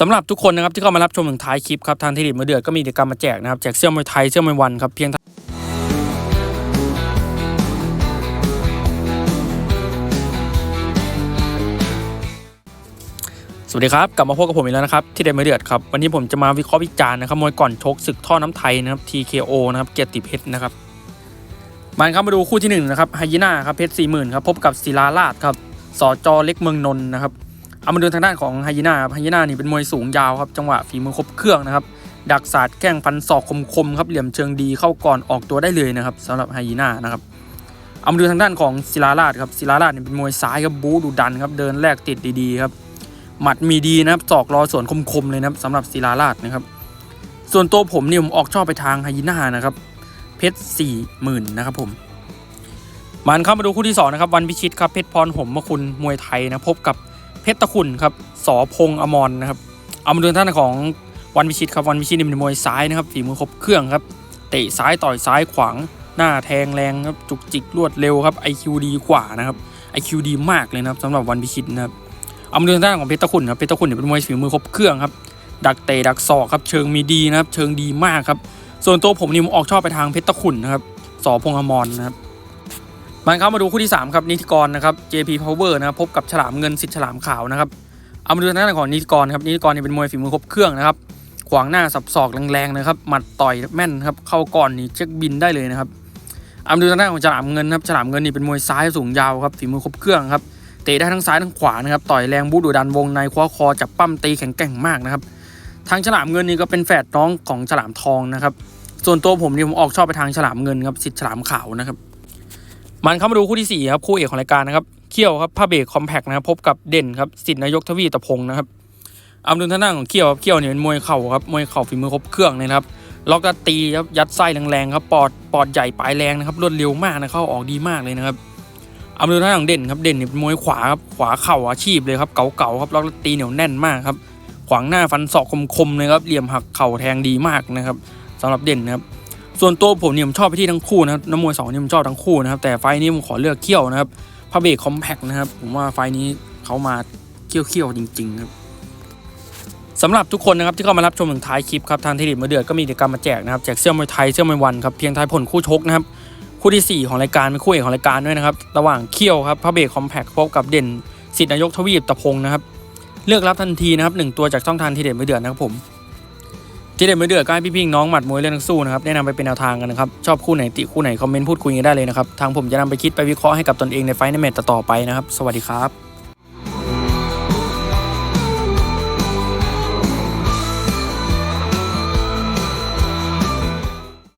สำหรับทุกคนนะครับที่เข้ามารับชมถึงท้ายคลิปครับทางเทเลมือเดือดก็มีกิจกรรมมาแจกนะครับแจกเสื้อมวยไทยเสื้อมวยวันครับเพียงสวัสดีครับ กลับมาพบกับผมอีกแล้วนะครับ ที่เดมเดือดครับ วันนี้ผมจะมาวิเคราะห์วิจารณ์นะครับมวยก่อนชกศึกท่อน้ำไทยนะครับ TKO นะครับเกียรติเพชรนะครับมันครับมาดูคู่ที่หนึ่งนะครับไฮยีน่าครับเพชรสี่หมื่นครับพบกับศิลาราชครับสอจอเล็กเมืองนนท์นะครับ เอามาดูทางด้านของไฮยีน่าครับไฮยีน่านี่เป็นมวยสูงยาวครับจังหวะฝีมือครบเครื่องนะครับดักศาสตร์แข้งฟันศอกคมๆครับเหลี่ยมเชิงดีเข้าก่อนออกตัวได้เลยนะครับสำหรับไฮยีน่านะครับเอามาดูทางด้านของศิลาราชครับศิลาราชนี่เป็นมวยซ้ายครับบู๊ดุดันครับเดินแลกติดดีๆครับหมัดมีดีนะครับศอกรอสวนคมๆเลยนะครับสำหรับศิลาราชนะครับ ส่วนตัวผมเนี่ยผมออกชอบไปทางไฮยีน่านะครับเพชรสี่หมื่นนะครับผมมันเข้ามาดูคู่ที่สองนะครับวันพิชิตครับเพชรพรหมมคุณมวยไทยนะพบกับ เพชรตะคุณครับสอพงษ์อมรนะครับ เอามาดูท่านของวันพิชิตครับวันพิชิตนี่เป็นมวยซ้ายนะครับฝีมือครบเครื่องครับเตะซ้ายต่อยซ้ายขวางหน้าแทงแรงครับจุกจิกรวดเร็วครับ IQ ดีกว่านะครับ IQ ดีมากเลยนะครับสำหรับวันพิชิตนะครับเอามาดูทางด้านของเพชรตะคุณครับเพชรตะคุณเนี่ยเป็นมวยฝีมือครบเครื่องครับดักเตะดักศอกครับเชิงมีดีนะครับเชิงดีมากครับส่วนตัวผมนี่ผมออกชอบไปทางเพชรตะคุณนะครับสอพงษ์อมรนะครับ มันเข้ามาดูคู่ที่ 3 ครับนิติกรนะครับ JP Power นะครับพบกับฉลามเงินสิทธิ์ฉลามขาวนะครับเอามาดูทางด้านของนิติกรครับนิติกรเนี่ยเป็นมวยฝีมือครบเครื่องนะครับขวางหน้าสับศอกแรงๆนะครับหมัดต่อยแม่นครับเข้าก่อนนี่เช็คบินได้เลยนะครับเอามาดูทางด้านของฉลามเงินครับฉลามเงินนี่เป็นมวยซ้ายสูงยาวครับฝีมือครบเครื่องครับเตะได้ทั้งซ้ายทั้งขวานะครับต่อยแรงบูดูดันวงในคว้าคอจับปั้มตีแข็งแกร่งมากนะครับทางฉลามเงินนี่ก็เป็นแฝดน้องของฉลามทองนะครับส่วนตัวผมนี่ผมออกชอบไปทางฉลามเงินครับสิทธิ์ฉลามขาวนะครับ มันเข้ามาดูคู่ที่สี่ครับ คู่เอกของรายการนะครับ เขี้ยวครับผ้าเบรกคอมแพกนะครับ พบกับเด่นครับสิทธิ์นายกทวีตะพงนะครับอามาดูทางด้าของเขี้ยวครับเขี้ยวเนี่ยเป็นมวยเข่าครับมวยเข่าฝีมือครบเครื่องเลยนะครับล็อกกตีครับยัดไส้แรงๆครับปอดปอดใหญ่ปลายแรงนะครับรวดเร็วมากนะเข้าออกดีมากเลยนะครับอามาดูทางด้านของเด่นครับเด่นเนี่ยเป็นมวยขวาครับขวาเข่าอาชีพเลยครับเก่าๆครับล็อกตีเหนียวแน่นมากครับขวางหน้าฟันศอกคมๆเลยครับเหลี่ยมหักเข่าแทงดีมากนะครับสำหรับเด่นนะครับ ส่วนตัวผมเนี่ยผมชอบไปที่ทั้งคู่นะครับน้ำมวยสองนี่ผมชอบทั้งคู่นะครับแต่ไฟนี้ผมขอเลือกเขี้ยวนะครับพระเบรกคอมแพคนะครับผมว่าไฟนี้เขามาเขี้ยวๆจริงๆครับสำหรับทุกคนนะครับที่เข้ามารับชมถึงท้ายคลิปครับทางเทเมือเดือดก็มีกิจกรรมมาแจกนะครับแจกเสื้อมวยไทยเสื้อมวยวันครับเพียงทายผลคู่ชกนะครับคู่ที่ 4 ของรายการเป็นคู่เอกของรายการด้วยนะครับระหว่างเขี้ยวครับพระเบรกคอมแพคพบกับเด่นสิทธินายกทวีปตะพงศ์นะครับเลือกรับทันทีนะครับหนึ่งตัวจากช่องทางทีเด็ดไม่เดือดนะครับผม ที่เด็ดไม่เดือดก็ให้พี่ๆน้องหมัดมวยเล่นนักสู้นะครับแนะนำไปเป็นแนวทางกันนะครับ ชอบคู่ไหนติคู่ไหนคอมเมนต์พูดคุยกันได้เลยนะครับ ทางผมจะนำไปคิดไปวิเคราะห์ให้กับตนเองในไฟในแมตต์ต่อไปนะครับ สวัสดีครับ